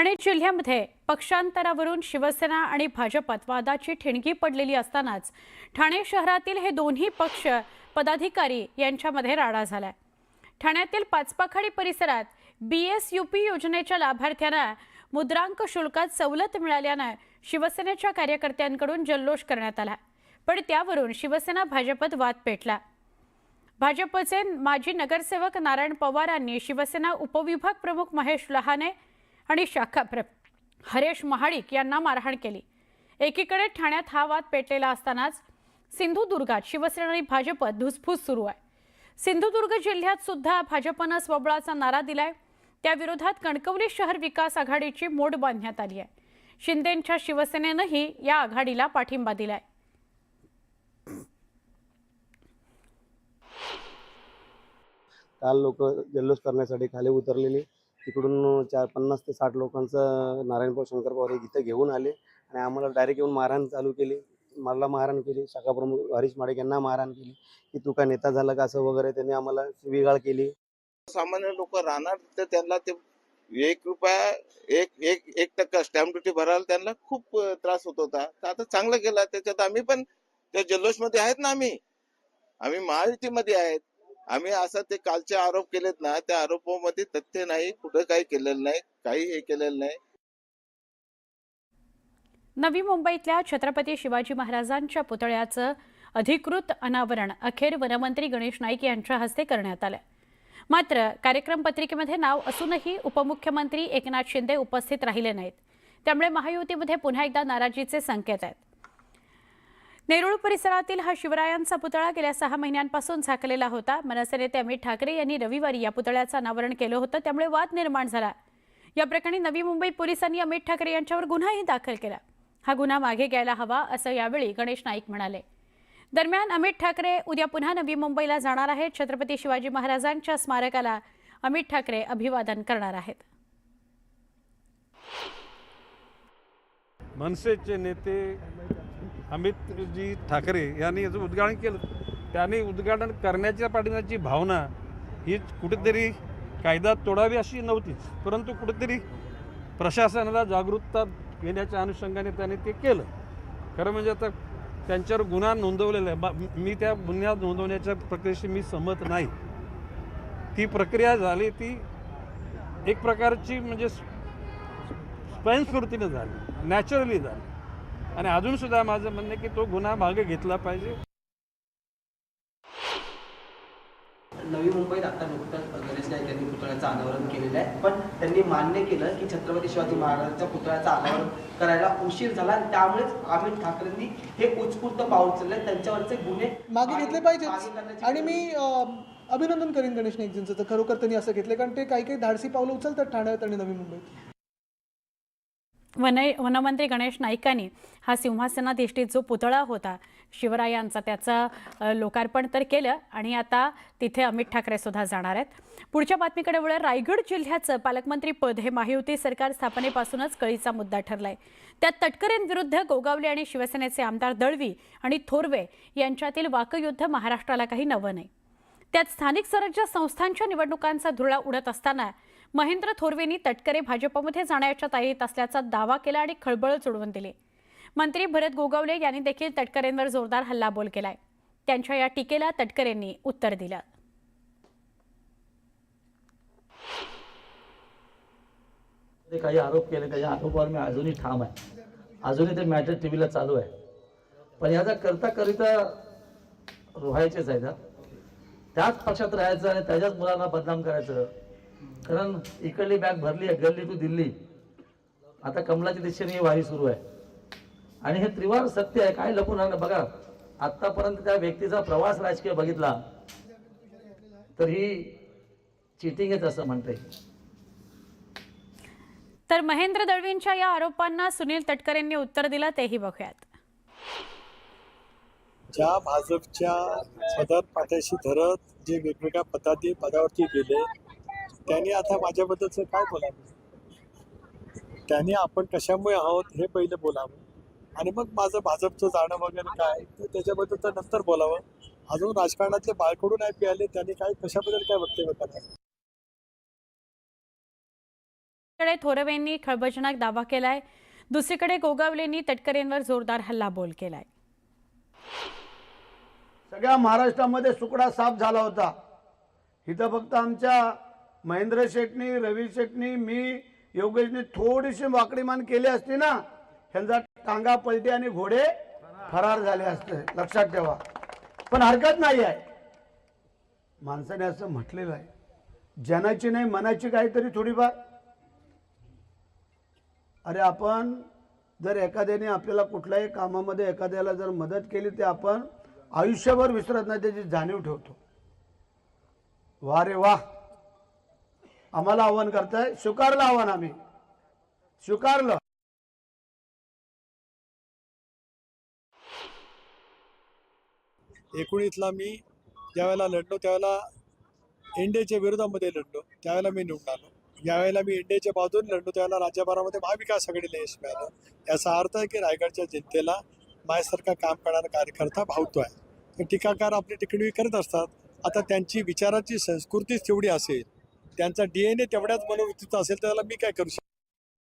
ठाणे जिल्ह्यामध्ये पक्षांतरावरून शिवसेना आणि भाजपात वादाची ठिणगी पडलेली असतानाच ठाणे शहरातील हे दोन्ही पक्ष पदाधिकारी यांच्यामध्ये राडा झालाय. ठाण्यातील पाचपाखाडी परिसरात बी एस यू पी योजनेच्या लाभार्थ्यांना मुद्रांक शुल्कात सवलत मिळाल्यानं शिवसेनेच्या कार्यकर्त्यांकडून जल्लोष करण्यात आला पण त्यावरून शिवसेना भाजपत वाद पेटला. भाजपचे माजी नगरसेवक नारायण पवारांनी शिवसेना उपविभाग प्रमुख महेश लहाने आणि शाखा प्र हरेश महाडिक यांना मारहाण केली. एकीकडे ठाण्यात हा वाद पेटलेला असतानाच सिंधुदुर्गात शिवसेना आणि भाजपत धुसफूस सुरू आहे. सिंधुदुर्ग जिल्ह्यात सुद्धा भाजपनं स्वबळाचा नारा दिलाय. त्याविरोधात कणकवली शहर विकास आघाडीची मोड बांधण्यात आली आहे. शिंदेंच्या शिवसेनेनंही या आघाडीला पाठिंबा दिलाय. काल लोक जल्लोष करण्यासाठी खाली उतरलेली. तिकडून चार पन्नास ते साठ लोकांचं नारायणभाऊ शंकर पवार हे गीतं घेऊन आले आणि आम्हाला डायरेक्ट येऊन मारहाण चालू केली. मला मारहाण केली. शाखा प्रमुख हरीश माडेक यांना मारहाण केली. की तू का नेता झाला का असं वगैरे त्यांनी आम्हाला शिवीगाळ केली. सामान्य लोक राहणार तर त्यांना ते एक रुपया एक एक एक टक्का स्टॅम्प ड्युटी भरायला त्यांना खूप त्रास होत होता. तर आता चांगलं केला. त्याच्यात आम्ही पण त्या जल्लोषमध्ये आहेत ना आम्ही. आम्ही महायुतीमध्ये आहेत. आम्ही असं ते कालचे आरोप केलेत ना त्या आरोपामध्ये तथ्य नाही कुठं काही केलेलं नाही काही हे केलेलं नाही. नवी मुंबईतल्या छत्रपती शिवाजी महाराजांच्या पुतळ्याचं अधिकृत अनावरण अखेर वनमंत्री गणेश नाईक यांच्या हस्ते करण्यात आलं. मात्र कार्यक्रम पत्रिकेमध्ये नाव असूनही उपमुख्यमंत्री एकनाथ शिंदे उपस्थित राहिले नाहीत. त्यामुळे महायुतीमध्ये पुन्हा एकदा नाराजीचे संकेत आहेत. नेरुळ परिसरातील हा शिवरायांचा पुतळा गेल्या सहा महिन्यांपासून झाकलेला होता. मनसे नेते अमित ठाकरे यांनी रविवारी या पुतळ्याचं अनावरण केलं होतं. त्यामुळे वाद निर्माण झाला. या प्रकरणी नवी मुंबई पोलिसांनी अमित ठाकरे यांच्यावर गुन्हाही दाखल केला. हा गुन्हा मागे घ्यायला हवा असं यावेळी गणेश नाईक म्हणाले. दरम्यान अमित ठाकरे उद्या पुन्हा नवी मुंबईला जाणार आहेत. छत्रपती शिवाजी महाराजांच्या स्मारकाला अमित ठाकरे अभिवादन करणार आहेत. मनसेचे नेते अमितजी ठाकरे यांनी याचं उद्घाटन केलं. त्यांनी उद्घाटन करण्याच्या पाठीमागची भावना ही कुठेतरी कायदा तोडावी अशी नव्हतीच परंतु कुठेतरी प्रशासनाला जागरूकता येण्याच्या अनुषंगाने त्यांनी ते केलं. खरं म्हणजे आता त्यांच्यावर गुन्हा नोंदवलेला आहे. बा मी त्या गुन्ह्यात नोंदवण्याच्या प्रक्रियेशी मी सहमत नाही. ती प्रक्रिया झाली ती एक प्रकारची म्हणजे स्वयंस्फूर्तीने झाली नॅचरली झाली. आणि अजून सुद्धा माझं म्हणणं की तो गुन्हा मागे घेतला पाहिजे. नवी मुंबईत आता नुकतंच गणेश नाईक यांनी पुतळ्याचं अनावरण केलेलं आहे. पण त्यांनी मान्य केलं की छत्रपती शिवाजी महाराजांच्या पुतळ्याचं अनावरण करायला उशीर झाला आणि त्यामुळेच अमित ठाकरेंनी हे उत्स्फूर्त पाऊल उचलले त्यांच्यावरचे गुन्हे मागे घेतले करण्याची आणि मी अभिनंदन करेन गणेश नाईकजींचं. तर खरोखर त्यांनी असं घेतलं कारण ते काही काही धाडसी पावलं उचलतात ठाण्यात आणि नवी मुंबईत. वन वनमंत्री गणेश नाईकांनी हा सिंहासनाधिष्ठित जो पुतळा होता शिवरायांचा त्याचं लोकार्पण तर केलं आणि आता तिथे अमित ठाकरे सुद्धा जाणार आहेत. पुढच्या बातमीकडे वळ रायगड जिल्ह्याचं पालकमंत्री पद हे महायुती सरकार स्थापनेपासूनच कळीचा मुद्दा ठरलाय. त्यात तटकरेंविरुद्ध गोगावले आणि शिवसेनेचे आमदार दळवी आणि थोरवे यांच्यातील वाकयुद्ध महाराष्ट्राला काही नवं नाही. त्यात स्थानिक स्वराज्य संस्थांच्या निवडणुकांचा धुळा उडत असताना महेंद्र थोरवेंनी तटकरे भाजपमध्ये जाण्याच्या तयारीत असल्याचा दावा केला आणि खळबळ सोडवून दिली. मंत्री भरत गोगावले यांनी देखील तटकरेंवर जोरदार हल्लाबोल केलाय. त्यांच्या या टीकेला तटकरेंनी उत्तर दिलं. काही आरोप केले त्याच्या आरोपावर मी अजूनही ठाम आहे. अजूनही ते मॅटर टी व्हीला चालू आहे. पण याचा करता करिता रोहायचेच आहे हा. त्याच पक्षात राहायचं आणि त्याच्याच मुलांना बदनाम करायचं कारण इकडली बॅग भरली आहे गल्ली टू दिल्ली. आता कमलाच्या दिशेने ही वारी सुरू आहे. आणि हे त्रिवार सत्य आहे काय लपून राहणं बघा आतापर्यंत त्या व्यक्तीचा प्रवास राजकीय बघितला तर ही चिटिंगच असं म्हणता. तर महेंद्र दळवींच्या या आरोपांना सुनील तटकरेंनी उत्तर दिलं तेही बघूयात. ज्या भाजपच्या सदर पाठ्याशी धरत जे वेगवेगळ्या पदाधी पदावरती गेले त्यांनी आता माझ्याबद्दलचं काय बोलावं? त्यांनी आपण कशामुळे आहोत हे पहिले बोलावं. आणि मग माझं भाजपचं जाणं वगैरे काय तर त्याच्याबद्दल तर नंतर बोलावं. अजून राजकारणातले बाळकडून नाही पियाले त्यांनी काय कशाबद्दल काय वक्तव्य करावं? कडे थोरवेंनी खळबळजनक दावा केलाय. दुसरीकडे गोगावलेंनी तटकरेंवर जोरदार हल्लाबोल केलाय. सगळ्या महाराष्ट्रामध्ये सुकडा साफ झाला होता. इथं फक्त आमच्या महेंद्र शेटनी रवी शेटनी मी योगेशनी थोडीशी वाकडीमान केली असती ना ह्यांचा टांगा पलटी आणि घोडे फरार झाले असते. लक्षात ठेवा. पण हरकत नाही आहे. माणसाने असं म्हटलेलं आहे. जनाची नाही मनाची काहीतरी थोडीफार. अरे आपण जर एखाद्याने आपल्याला कुठल्याही कामामध्ये एखाद्याला जर मदत केली ते आपण आयुष्यभर विसरत नाही त्याची जाणीव ठेवतो. वा रे वा आम्हाला आव्हान करताय. स्वीकारलं आव्हान आम्ही. स्वीकारलं. एकोणीसला मी ज्यावेळेला लढलो त्यावेळेला एनडीएच्या विरोधामध्ये लढलो. त्यावेळेला मी निवडून आलो. यावेळेला मी एनडीएच्या बाजूने लढलो. त्यावेळेला राज्यभरामध्ये महाविकास आघाडीला यश मिळालं. याचा अर्थ आहे की रायगडच्या जनतेला माझ्यासारखा काम करणारा कार्यकर्ता भावतो आहे. तर टीकाकार आपली टिकणी करत असतात. आता त्यांची विचाराची संस्कृतीच तेवढी असेल त्यांचा डीएनए तेवढ्याच मनोवृत्तीचा असेल त्याला मी काय करू शकतो?